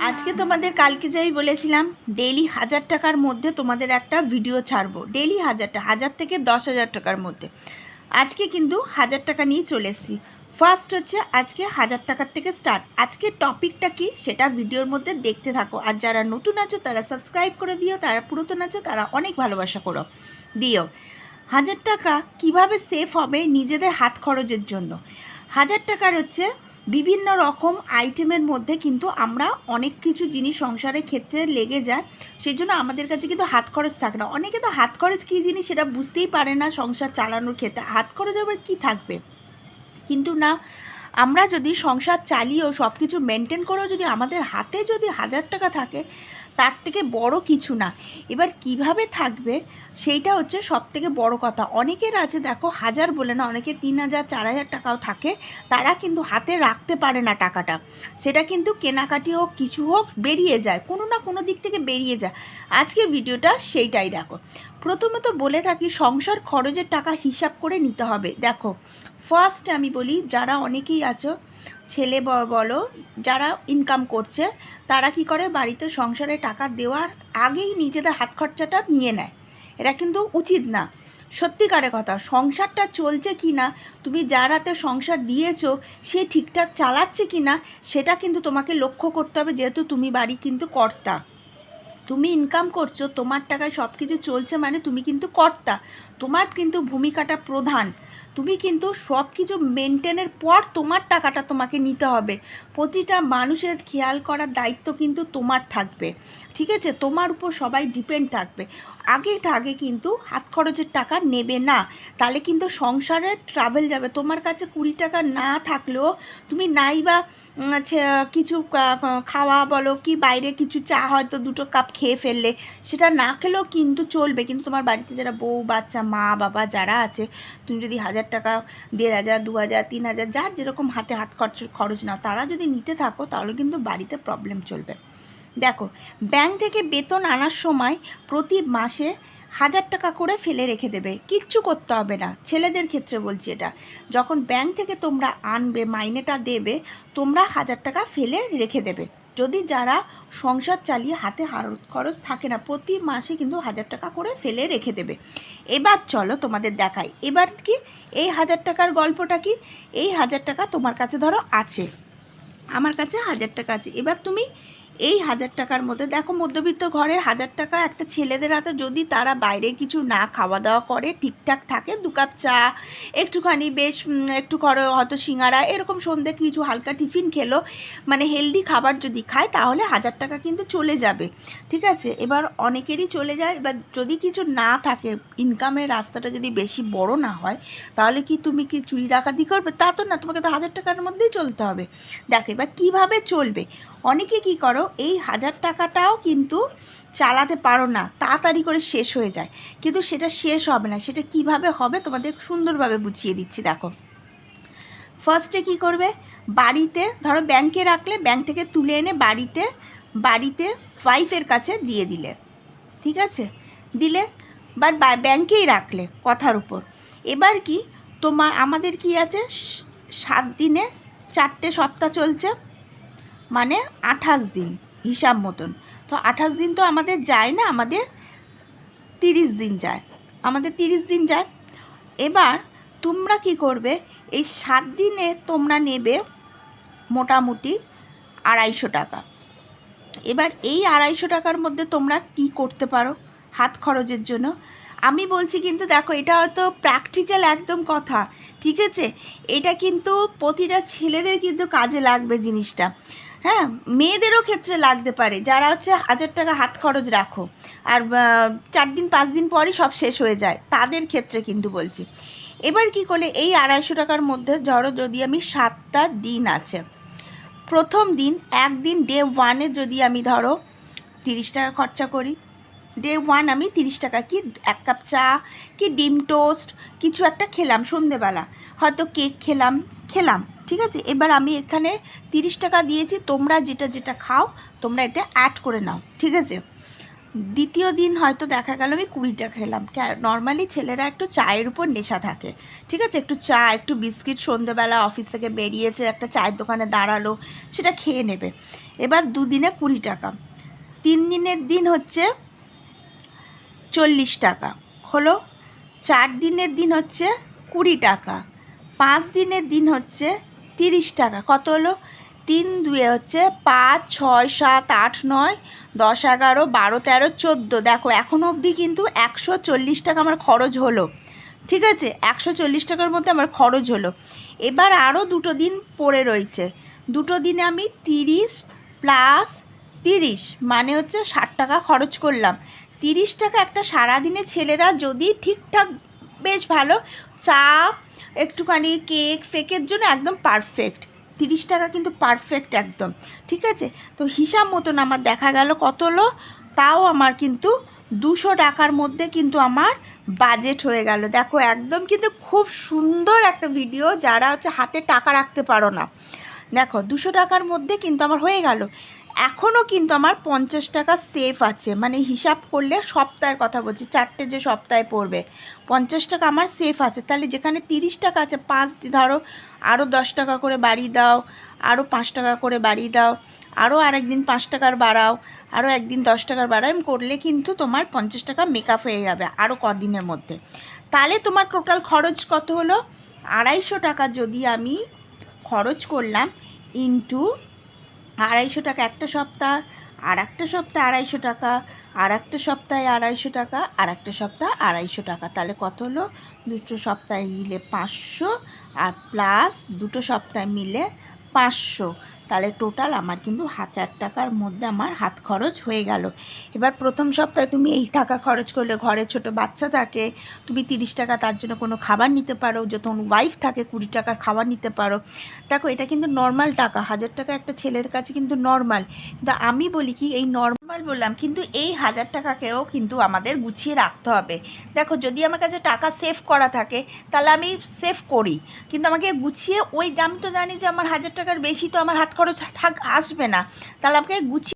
আজকে তোমাদের কালকে যাই বলেছিলাম ডেইলি হাজার টাকার মধ্যে তোমাদের একটা ভিডিও ছাড়বো। ডেইলি হাজারটা, হাজার থেকে দশ হাজার টাকার মধ্যে। আজকে কিন্তু হাজার টাকা নিয়ে চলে এসেছি। ফার্স্ট হচ্ছে আজকে হাজার টাকার থেকে স্টার্ট আজকে টপিকটা কি সেটা ভিডিওর মধ্যে দেখতে থাকো। আর যারা নতুন আছো, তারা সাবস্ক্রাইব করে দিও, তারা পুরাতন আছো, তারা অনেক ভালোবাসা করো। দিও। হাজার টাকা কীভাবে সেফ হবে নিজেদের হাত খরচের জন্য? হাজার টাকার হচ্ছে বিভিন্ন রকম আইটেমের মধ্যে কিন্তু আমরা অনেক কিছু জিনিস সংসারের ক্ষেত্রে লেগে যায় সেই জন্য আমাদের কাছে কিন্তু হাত খরচ থাকে না। অনেকে তো হাত খরচ কী জিনিস সেটা বুঝতেই পারে না সংসার চালানোর ক্ষেত্রে। হাত খরচ আবার কী থাকবে? কিন্তু না, আমরা যদি সংসার চালিয়েও সব কিছু মেনটেন করেও যদি আমাদের হাতে যদি হাজার টাকা থাকে, তার থেকে বড় কিছু না। এবার কীভাবে থাকবে, সেইটা হচ্ছে সব থেকে বড় কথা। অনেকের আছে, দেখো, হাজার বলে না, অনেকে তিন হাজার, চার হাজার টাকাও থাকে, তারা কিন্তু হাতে রাখতে পারে না টাকাটা। সেটা কিন্তু কেনাকাটি হোক, কিছু হোক, বেরিয়ে যায়, কোনো না কোনো দিক থেকে বেরিয়ে যায়। আজকের ভিডিওটা সেইটাই, দেখো। প্রথমত বলে থাকি, সংসার খরচের টাকা হিসাব করে নিতে হবে। দেখো ফার্স্ট আমি বলি, যারা অনেকেই আছো, ছেলে বলো, যারা ইনকাম করছে, তারা কি করে? বাড়িতে সংসারে টাকা দেওয়ার আগেই নিজেদের হাত খরচাটা নিয়ে নেয়। এটা কিন্তু উচিত না। সত্যিকারের কথা, সংসারটা চলছে কি না, তুমি যার হাতে সংসার দিয়েছ, সে ঠিকঠাক চালাচ্ছে কি না, সেটা কিন্তু তোমাকে লক্ষ্য করতে হবে, যেহেতু তুমি বাড়ি কিন্তু কর্তা। তুমি ইনকাম করছ, তোমার টাকায় সব কিছু চলছে মানে তুমি কিন্তু কর্তা। তোমার কিন্তু ভূমিকাটা প্রধান। তুমি কিন্তু সব কিছু মেনটেনের পর তোমার টাকাটা তোমাকে নিতে হবে। প্রতিটা মানুষের খেয়াল করার দায়িত্ব কিন্তু তোমার থাকবে। ঠিক আছে? তোমার উপর সবাই ডিপেন্ড থাকবে। আগে আগে কিন্তু হাত খরচের টাকা নেবে না। তাহলে কিন্তু সংসারে ট্রাভেল যাবে। তোমার কাছে কুড়ি টাকা না থাকলেও তুমি নাই বা কিছু খাওয়া বলো কি বাইরে কিছু চা হয়তো দুটো কাপ খেয়ে ফেললে। সেটা না খেলেও কিন্তু চলবে। কিন্তু তোমার বাড়িতে যারা বউ, বাচ্চা মা, বাবা যারা আছে, তুমি যদি হাজার টাকা, দেড় হাজার, দু হাজার, তিন হাজার, যার যেরকম হাতে হাত খরচ খরচ নাও, তারা যদি নিতে থাকো, তাহলে কিন্তু বাড়িতে প্রবলেম চলবে। দেখো ব্যাংক থেকে বেতন আনার সময় প্রতি মাসে হাজার টাকা করে ফেলে রেখে দেবে। কিচ্ছু করতে হবে না। ছেলেদের ক্ষেত্রে বলছি এটা। যখন ব্যাংক থেকে তোমরা আনবে, মাইনেটা দেবে, তোমরা হাজার টাকা ফেলে রেখে দেবে। যদি যারা সংসার চালিয়ে হাতে হার- খরচ থাকে না, প্রতি মাসে কিন্তু হাজার টাকা করে ফেলে রেখে দেবে। এবার চলো তোমাদের দেখাই। এবার কি? এই হাজার টাকার গল্পটা কি? এই হাজার টাকা তোমার কাছে ধরো আছে। আমার কাছে হাজার টাকা আছে। এবার তুমি এই হাজার টাকার মধ্যে, দেখো মধ্যবিত্ত ঘরের হাজার টাকা একটা ছেলেদের হাতে যদি তারা বাইরে কিছু না খাওয়া দাওয়া করে, ঠিকঠাক থাকে, দু কাপ চা, একটুখানি বেশ একটু করো হয়তো সিঙ্গারা, এরকম সন্ধে কিছু হালকা টিফিন খেলো মানে হেলদি খাবার যদি খায়, তাহলে হাজার টাকা কিন্তু চলে যাবে। ঠিক আছে? এবার অনেকেরই চলে যায়, এবার যদি কিছু না থাকে ইনকামের রাস্তাটা যদি বেশি বড় না হয়, তাহলে কি তুমি কি চুরি ডাকাতি করবে? তা তো না, তোমাকে তো হাজার টাকার মধ্যেই চলতে হবে। দেখো এবার কীভাবে চলবে? অনেকে কি করো, এই হাজার টাকাটাও কিন্তু চালাতে পারো না, তাড়াতাড়ি করে শেষ হয়ে যায়। কিন্তু সেটা শেষ হবে না, সেটা কীভাবে হবে তোমাদের সুন্দরভাবে বুঝিয়ে দিচ্ছি, দেখো। ফার্স্টে কি করবে? বাড়িতে, ধরো ব্যাংকে রাখলে ব্যাংক থেকে তুলে এনে বাড়িতে বাড়িতে ওয়াইফের কাছে দিয়ে দিলে। ঠিক আছে? দিলে, বা ব্যাংকেই রাখলে কথার উপর। এবার কি, তোমার, আমাদের কি আছে? সাত দিনে চারটে সপ্তাহ চলছে। মানে আঠাশ দিন, হিসাব মতন। তো আঠাশ দিন তো আমাদের যায় না, আমাদের তিরিশ দিন যায়। আমাদের তিরিশ দিন যায়। এবার তোমরা কি করবে, এই সাত দিনে তোমরা নেবে মোটামুটি আড়াইশো টাকা। এবার এই আড়াইশো টাকার মধ্যে তোমরা কি করতে পারো হাত খরচের জন্য? আমি বলছি কিন্তু দেখো, এটা হয়তো প্র্যাকটিক্যাল একদম কথা। ঠিক আছে? এটা কিন্তু প্রতিটা ছেলেদের কিন্তু কাজে লাগবে জিনিসটা। হ্যাঁ মেয়েদেরও ক্ষেত্রে লাগতে পারে। যারা হচ্ছে হাজার টাকা হাত খরচ রাখো, আর চার দিন, পাঁচ দিন পরই সব শেষ হয়ে যায়, তাদের ক্ষেত্রে কিন্তু বলছি। এবার কি করলে, এই আড়াইশো টাকার মধ্যে ধরো যদি আমি সাতটা দিন আছে, প্রথম দিন, একদিন ডে ওয়ানে যদি আমি ধরো তিরিশ টাকা খরচা করি ডে ওয়ান আমি তিরিশ টাকা কি এক কাপ চা, কি ডিম টোস্ট কিছু একটা খেলাম সন্ধেবেলা। হয়তো কেক খেলাম খেলাম, ঠিক আছে? এবার আমি এখানে তিরিশ টাকা দিয়েছি, তোমরা যেটা যেটা খাও, তোমরা এতে অ্যাড করে নাও, ঠিক আছে? দ্বিতীয় দিন হয়তো দেখা গেল আমি কুড়িটা খেলাম। নর্মালি ছেলেরা একটু চায়ের উপর নেশা থাকে, ঠিক আছে? একটু চা, একটু বিস্কিট সন্ধেবেলা অফিস থেকে বেরিয়েছে, একটা চায়ের দোকানে দাঁড়াল, সেটা খেয়ে নেবে। এবার দুদিনে কুড়ি টাকা। তিন দিনের দিন হচ্ছে চল্লিশ টাকা। হলো, চার দিনের দিন হচ্ছে কুড়ি টাকা, পাঁচ দিনের দিন হচ্ছে তিরিশ টাকা। কত হলো? তিন দুয়ে হচ্ছে পাঁচ, ছয়, সাত, আট, নয়, দশ, এগারো, বারো, তেরো, চোদ্দ। দেখো, এখন অবধি কিন্তু একশো চল্লিশ টাকা আমার খরচ হলো। ঠিক আছে? একশো চল্লিশ টাকার মধ্যে আমার খরচ হলো। এবার আরও দুটো দিন পড়ে রয়েছে। দুটো দিনে আমি তিরিশ প্লাস তিরিশ মানে হচ্ছে ষাট টাকা খরচ করলাম। তিরিশ টাকা একটা সারাদিনে ছেলেরা যদি ঠিকঠাক বেশ ভালো চা, একটুখানি কেক, ফেকের জন্য একদম পারফেক্ট তিরিশ টাকা কিন্তু পারফেক্ট একদম। ঠিক আছে? তো হিসাব মতন আমার দেখা গেল কত হলো? তাও আমার কিন্তু দুশো টাকার মধ্যে কিন্তু আমার বাজেট হয়ে গেল। দেখো, একদম কিন্তু খুব সুন্দর একটা ভিডিও যারা হচ্ছে হাতে টাকা রাখতে পারো না। দেখো, দুশো টাকার মধ্যে কিন্তু আমার হয়ে গেল। এখনও কিন্তু আমার পঞ্চাশ টাকা সেফ আছে। মানে হিসাব করলে সপ্তাহের কথা বলছি, চারটে যে সপ্তাহে পড়বে, পঞ্চাশ টাকা আমার সেফ আছে। তাহলে যেখানে তিরিশ টাকা আছে, পাঁচ ধরো আরও দশ টাকা করে বাড়ি দাও আরও পাঁচ টাকা করে বাড়ি দাও আরও আরেকদিন পাঁচ টাকার বাড়াও আরও একদিন দশ টাকার বাড়াও, এরম করলে কিন্তু তোমার পঞ্চাশ টাকা মেকআপ হয়ে যাবে আরও কদিনের মধ্যে। তাহলে তোমার টোটাল খরচ কত হলো? আড়াইশো টাকা যদি আমি খরচ করলাম ইন্টু আড়াইশো টাকা, একটা সপ্তাহ আর একটা সপ্তাহে আড়াইশো টাকা আর একটা সপ্তাহে আড়াইশো টাকা আর একটা সপ্তাহ আড়াইশো টাকা। তাহলে কত হলো? দুটো সপ্তাহে মিলে পাঁচশো আর প্লাস দুটো সপ্তাহে মিলে পাঁচশো। তাহলে টোটাল আমার কিন্তু হাজার টাকার মধ্যে আমার হাত খরচ হয়ে গেল। এবার প্রথম সপ্তাহে তুমি এই টাকা খরচ করলে, ঘরে ছোট বাচ্চা থাকে, তুমি তিরিশ টাকা তার জন্য কোনো খাবার নিতে পারো যখন ওয়াইফ থাকে কুড়ি টাকার খাবার নিতে পারো। দেখো, এটা কিন্তু নর্মাল টাকা, হাজার টাকা একটা ছেলের কাছে কিন্তু নর্মাল কিন্তু আমি বলি কি, এই নর্মাল বললাম, কিন্তু এই হাজার টাকাকেও কিন্তু আমাদের গুছিয়ে রাখতে হবে। দেখো, যদি আমার কাছে টাকা সেভ করা থাকে, তাহলে আমি সেভ করি। কিন্তু আমাকে গুছিয়ে ওই দাম তো জানি যে আমার হাজার টাকার বেশি, তো আমার হাত খরচ থাক আসবে না। তাহলে আপনাকে গুছিয়ে